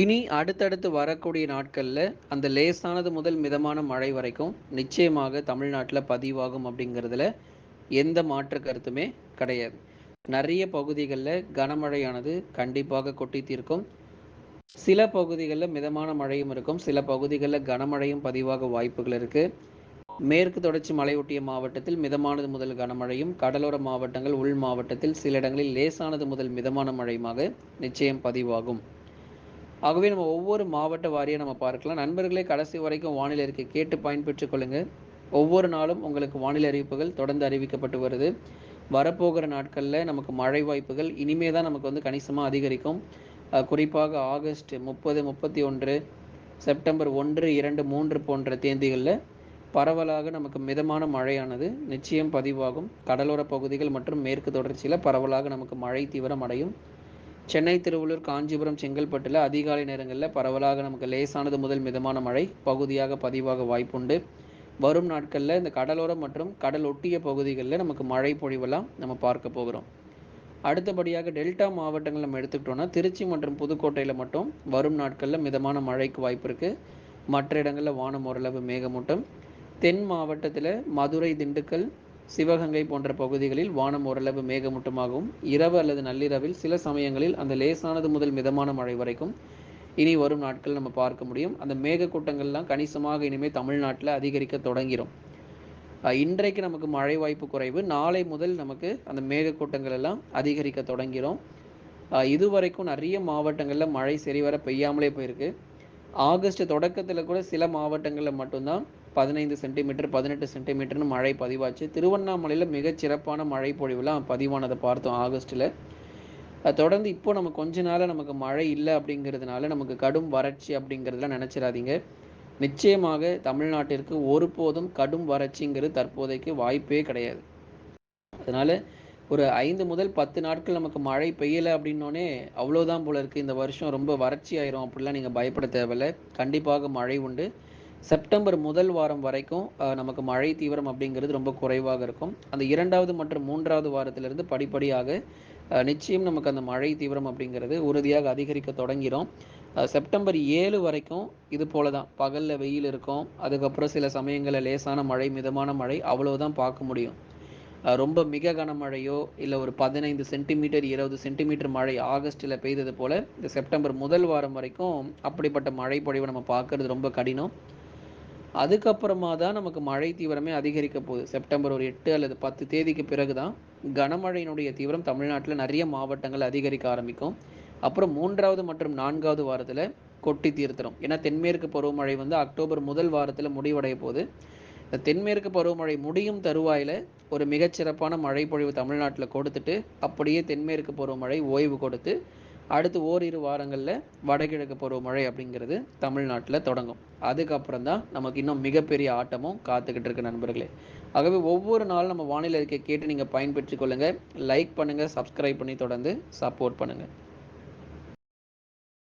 இனி அடுத்தடுத்து வரக்கூடிய நாட்களில் அந்த லேசானது முதல் மிதமான மழை வரைக்கும் நிச்சயமாக தமிழ்நாட்டில் பதிவாகும் அப்படிங்கிறதுல எந்த மாற்று கருத்துமே கிடையாது. நிறைய பகுதிகளில் கனமழையானது கண்டிப்பாக கொட்டி தீர்க்கும். சில பகுதிகளில் மிதமான மழையும் இருக்கும். சில பகுதிகளில் கனமழையும் பதிவாக வாய்ப்புகள் இருக்குது மேற்கு தொடர்ச்சி மலையொட்டிய மாவட்டத்தில் மிதமானது முதல் கனமழையும் கடலோர மாவட்டங்கள் உள் மாவட்டத்தில் சில இடங்களில் லேசானது முதல் மிதமான மழையுமாக நிச்சயம் பதிவாகும். ஆகவே நம்ம ஒவ்வொரு மாவட்ட வாரியாக நம்ம பார்க்கலாம். நண்பர்களே கடைசி வரைக்கும் வானிலை அறிக்கை கேட்டு பயன்பெற்றுக் கொள்ளுங்கள் ஒவ்வொரு நாளும் உங்களுக்கு வானிலை அறிவிப்புகள் தொடர்ந்து அறிவிக்கப்பட்டு வருது. வரப்போகிற நாட்களில் நமக்கு மழை வாய்ப்புகள் இனிமே தான் நமக்கு வந்து கணிசமாக அதிகரிக்கும். குறிப்பாக ஆகஸ்ட் முப்பது முப்பத்தி ஒன்று செப்டம்பர் ஒன்று இரண்டு மூன்று போன்ற தேதிகளில் பரவலாக நமக்கு மிதமான மழையானது நிச்சயம் பதிவாகும். கடலோர பகுதிகள் மற்றும் மேற்கு தொடர்ச்சியில் பரவலாக நமக்கு மழை தீவிரம் அடையும். சென்னை திருவள்ளூர் காஞ்சிபுரம் செங்கல்பட்டில் அதிகாலை நேரங்களில் பரவலாக நமக்கு லேசானது முதல் மிதமான மழை. பகுதியாக பதிவாக வாய்ப்புண்டு. வரும் நாட்களில் இந்த கடலோரம் மற்றும் கடல் ஒட்டிய பகுதிகளில் நமக்கு மழை பொழிவெல்லாம் நம்ம பார்க்க போகிறோம். அடுத்தபடியாக டெல்டா மாவட்டங்கள் நம்ம எடுத்துக்கிட்டோம்னா திருச்சி மற்றும் புதுக்கோட்டையில் மட்டும் வரும் நாட்களில் மிதமான மழைக்கு வாய்ப்பு இருக்குது மற்ற இடங்களில் வானம் ஓரளவு மேகமூட்டம். தென் மாவட்டத்தில் மதுரை திண்டுக்கல் சிவகங்கை போன்ற பகுதிகளில் வானம் ஓரளவு மேகமூட்டமாகவும் இரவு அல்லது நள்ளிரவில் சில சமயங்களில் அந்த லேசானது முதல் மிதமான மழை வரைக்கும் இனி வரும் நாட்கள் நம்ம பார்க்க முடியும். அந்த மேகக்கூட்டங்கள்லாம் கணிசமாக இனிமேல் தமிழ்நாட்டில் அதிகரிக்க தொடங்கிடும் இன்றைக்கு நமக்கு மழை வாய்ப்பு குறைவு. நாளை முதல் நமக்கு அந்த மேகக்கூட்டங்கள் எல்லாம் அதிகரிக்க தொடங்கிறோம் இதுவரைக்கும் நிறைய மாவட்டங்களில் மழை சரிவர பெய்யாமலே போயிருக்கு. ஆகஸ்ட் தொடக்கத்தில் கூட சில மாவட்டங்களில் மட்டும்தான் பதினைந்து சென்டிமீட்டர் பதினெட்டு சென்டிமீட்டர்னு மழை பதிவாச்சு. திருவண்ணாமலையில் மிகச்சிறப்பான மழை பொழிவுலாம் பதிவானதை பார்த்தோம் ஆகஸ்ட்டில். தொடர்ந்து இப்போ நம்ம கொஞ்ச நாளாக நமக்கு மழை இல்லை அப்படிங்கிறதுனால நமக்கு கடும் வறட்சி அப்படிங்கிறதுலாம் நினச்சிடாதீங்க. நிச்சயமாக தமிழ்நாட்டிற்கு ஒருபோதும் கடும் வறட்சிங்கிறது தற்போதைக்கு வாய்ப்பே கிடையாது. அதனால ஒரு ஐந்து முதல் பத்து நாட்கள் நமக்கு மழை பெய்யலை அப்படின்னோடனே அவ்வளோதான் போல இருக்குது இந்த வருஷம் ரொம்ப வறட்சி ஆயிரும் அப்படிலாம் நீங்கள் பயப்பட தேவையில்ல. கண்டிப்பாக மழை உண்டு. செப்டம்பர் முதல் வாரம் வரைக்கும் நமக்கு மழை தீவிரம் அப்படிங்கிறது ரொம்ப குறைவாக இருக்கும். அந்த இரண்டாவது மற்றும் மூன்றாவது வாரத்திலிருந்து படிப்படியாக நிச்சயம் நமக்கு அந்த மழை தீவிரம் அப்படிங்கிறது உறுதியாக அதிகரிக்க தொடங்கிடும் செப்டம்பர் ஏழு வரைக்கும் இது போல தான் பகலில் வெயில் இருக்கும். அதுக்கப்புறம் சில சமயங்களில் லேசான மழை மிதமான மழை அவ்வளவுதான் பார்க்க முடியும். ரொம்ப மிக கனமழையோ இல்லை ஒரு பதினைந்து சென்டிமீட்டர் இருபது சென்டிமீட்டர் மழை ஆகஸ்ட்டில் பெய்தது போல இந்த செப்டம்பர் முதல் வாரம் வரைக்கும் அப்படிப்பட்ட மழை பொழிவை நம்ம பார்க்கறது ரொம்ப கடினம். அதுக்கப்புறமா தான் நமக்கு மழை தீவிரமே அதிகரிக்க போகுது. செப்டம்பர் ஒரு எட்டு அல்லது பத்து தேதிக்கு பிறகு தான் கனமழையினுடைய தீவிரம் தமிழ்நாட்டில் நிறைய மாவட்டங்கள் அதிகரிக்க ஆரம்பிக்கும். அப்புறம் மூன்றாவது மற்றும் நான்காவது வாரத்தில் கொட்டி தீர்த்துரும். ஏன்னா தென்மேற்கு பருவமழை வந்து அக்டோபர் முதல் வாரத்தில் முடிவடைய போகுது. இந்த தென்மேற்கு பருவமழை முடியும் தருவாயில் ஒரு மிகச்சிறப்பான மழை பொழிவு தமிழ்நாட்டில் கொடுத்துட்டு அப்படியே தென்மேற்கு பருவமழை ஓய்வு கொடுத்து அடுத்து ஓரிரு வாரங்களில் வடகிழக்கு பருவமழை அப்படிங்கிறது தமிழ்நாட்டில் தொடங்கும். அதுக்கப்புறம் தான் நமக்கு இன்னும் மிகப்பெரிய ஆட்டமும் காத்துக்கிட்டு இருக்கு நண்பர்களே. ஆகவே ஒவ்வொரு நாளும் நம்ம வானிலை இருக்க கேட்டு நீங்கள் பயன்பெற்றுக் கொள்ளுங்கள் லைக் பண்ணுங்கள் சப்ஸ்கிரைப் பண்ணி தொடர்ந்து சப்போர்ட் பண்ணுங்கள்